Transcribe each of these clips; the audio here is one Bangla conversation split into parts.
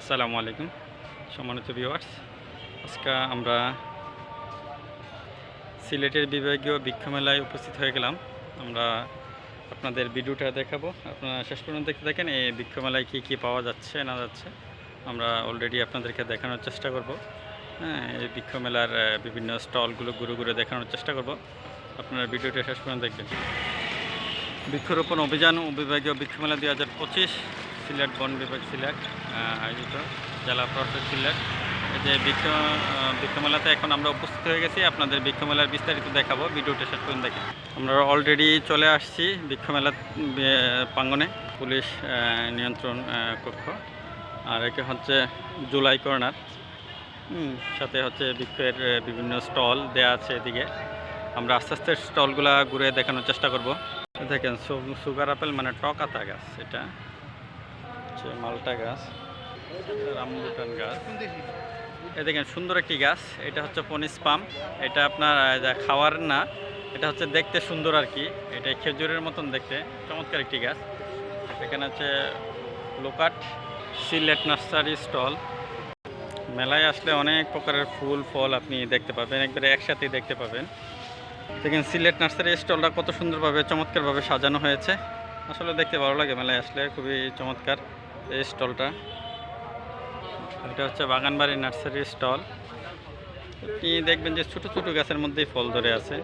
আসসালামু আলাইকুম, সম্মানিত ভিউয়ার্স আজকে আমরা সিলেটের বিভাগীয় বৃক্ষ মেলায় উপস্থিত হয়ে গেলাম। আমরা আপনাদের ভিডিওটা দেখাবো। আপনারা শেষ পর্যন্ত দেখতে দেখেন এই মেলায় কী কী পাওয়া যাচ্ছে, না যাচ্ছে। আমরা অলরেডি আপনাদেরকে দেখানোর চেষ্টা করব। হ্যাঁ এই মেলার বিভিন্ন স্টলগুলো ঘুরে ঘুরে দেখানোর চেষ্টা করব। আপনারা ভিডিওটা শেষ পর্যন্ত দেখবেন। বৃক্ষরোপণ অভিযান ও বিভাগীয় বৃক্ষমেলা দুই হাজার পঁচিশ সিলেট বন বিভাগ সিলেট আয়োজিত জেলা প্রশাসক সিলেট। যে বৃক্ষ বৃক্ষমেলাতে এখন আমরা উপস্থিত হয়ে গেছি। আপনাদের বৃক্ষমেলার বিস্তারিত দেখাবো, ভিডিওটা শেষ পর্যন্ত দেখেন। আমরা অলরেডি চলে আসছি বৃক্ষমেলা প্রাঙ্গনে পুলিশ নিয়ন্ত্রণ কক্ষ। আর একে হচ্ছে জুলাই কর্নার। সাথে হচ্ছে বৃক্ষের বিভিন্ন স্টল দেয়া আছে এদিকে। আমরা আস্তে আস্তে স্টলগুলা ঘুরে দেখানোর চেষ্টা করব। দেখেন সুগার আপেল মানে টক আতা গাছ, এটা। হচ্ছে মালটা গাছ রামবুটান গাছ। এই দেখেন, সুন্দর একটি গাছ। এটা হচ্ছে পনিস পাম। এটা আপনার খাওয়ার না, এটা হচ্ছে দেখতে সুন্দর আর কি। এটা খেজুরের মতন দেখতে। চমৎকার একটি গাছ। এখানে হচ্ছে লোকাট সিলেট নার্সারি স্টল। মেলায় আসলে অনেক প্রকারের ফুল, ফল আপনি দেখতে পাবেন। একবারে একসাথে দেখতে পাবেন। দেখেন, সিলেট নার্সারি স্টলটা কত সুন্দরভাবে, চমৎকারভাবে সাজানো হয়েছে। আসলে দেখতে ভালো লাগে মেলায় আসলে, খুবই চমৎকার। এই স্টলটা। এটা হচ্ছে বাগানবাড়ি নার্সারি স্টল। আপনি দেখবেন যে ছোট ছোট গাছের মধ্যেই ফল ধরে আছে।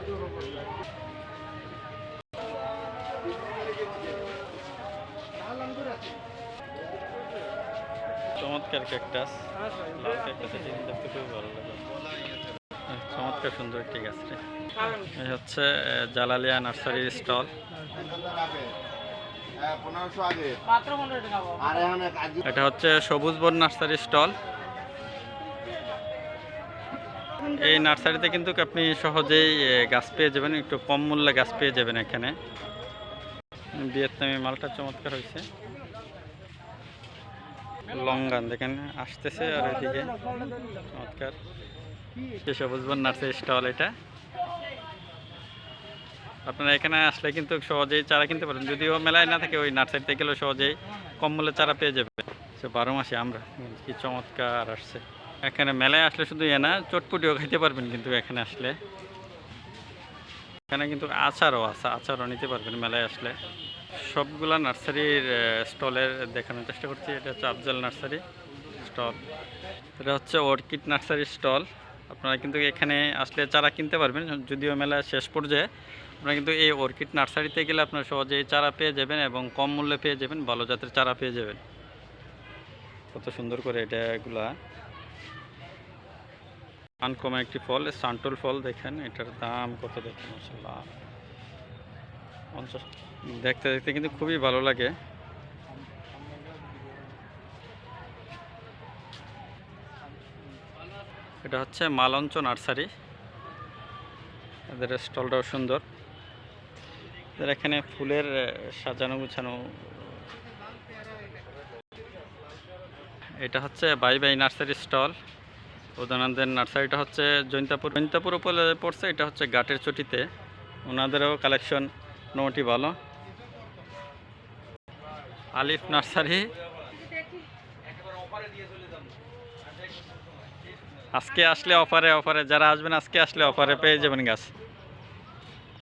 চমৎকার ক্যাকটাস লাল ক্যাকটাস এটি দেখতে খুবই ভালো লাগে। চমৎকার সুন্দর একটি গাছ হচ্ছে জালালিয়া নার্সারি স্টল। এটা হচ্ছে সবুজ বন নার্সারি স্টল। এই নার্সারিতে কিন্তু আপনি সহজেই গাছ পেয়ে যাবেন একটু কম মূল্যে গাছ পেয়ে যাবেন এখানে। ভিয়েতনামি মালটা চমৎকার হয়েছে। লঙ্গান দেখেন আসতেছে আর এদিকে। চমৎকার। সবুজ বন নার্সারি স্টল এটা। আপনারা এখানে আসলে কিন্তু সহজেই চারা কিনতে পারেন। যদিও মেলায় না থাকে, ওই নার্সারিতে গেলেও সহজেই কম মূল্যে চারা পেয়ে যাবে। সে বারো মাসে আমরা। কি চমৎকার আসছে। এখানে মেলায় আসলে শুধু এ না, চটপটিও খাইতে পারবেন কিন্তু এখানে আসলে। এখানে কিন্তু আচারও আছে, আচারও নিতে পারবেন মেলায় আসলে। সবগুলা নার্সারির স্টলের দেখানোর চেষ্টা করছি। এটা হচ্ছে আফজাল নার্সারি স্টল। এটা হচ্ছে অর্কিড নার্সারি স্টল। আপনারা কিন্তু এখানে আসলে চারা কিনতে পারবেন। যদিও মেলা শেষ পর্যায়ে আপনারা কিন্তু এই অর্কিড নার্সারিতে গেলে আপনারা সহজেই চারা পেয়ে যাবেন এবং কম মূল্যে পেয়ে যাবেন, ভালো জাতের চারা পেয়ে যাবেন। কত সুন্দর করে এটা এগুলা। আনকমন একটি ফল সান্টুল ফল দেখেন, এটার দাম কত দেখেন দেখতে দেখতে কিন্তু খুবই ভালো লাগে। এটা হচ্ছে মালঞ্চ নার্সারি। এদের স্টলটাও সুন্দর। এখানে ফুলের সাজানো গুছানো। এটা হচ্ছে বাই বাই নার্সারি স্টল। উদয়নন্দের নার্সারিটা হচ্ছে জৈন্তাপুর। জৈন্তাপুর উপরে পড়ছে, এটা হচ্ছে ঘাটের চটিতে। ওনাদেরও কালেকশন মোটামুটি ভালো। আলিফ নার্সারি। আজকে আসলে অফারে অফারে। যারা আসবেন, আজকে আসলে অফারে পেয়ে যাবেন গাছ।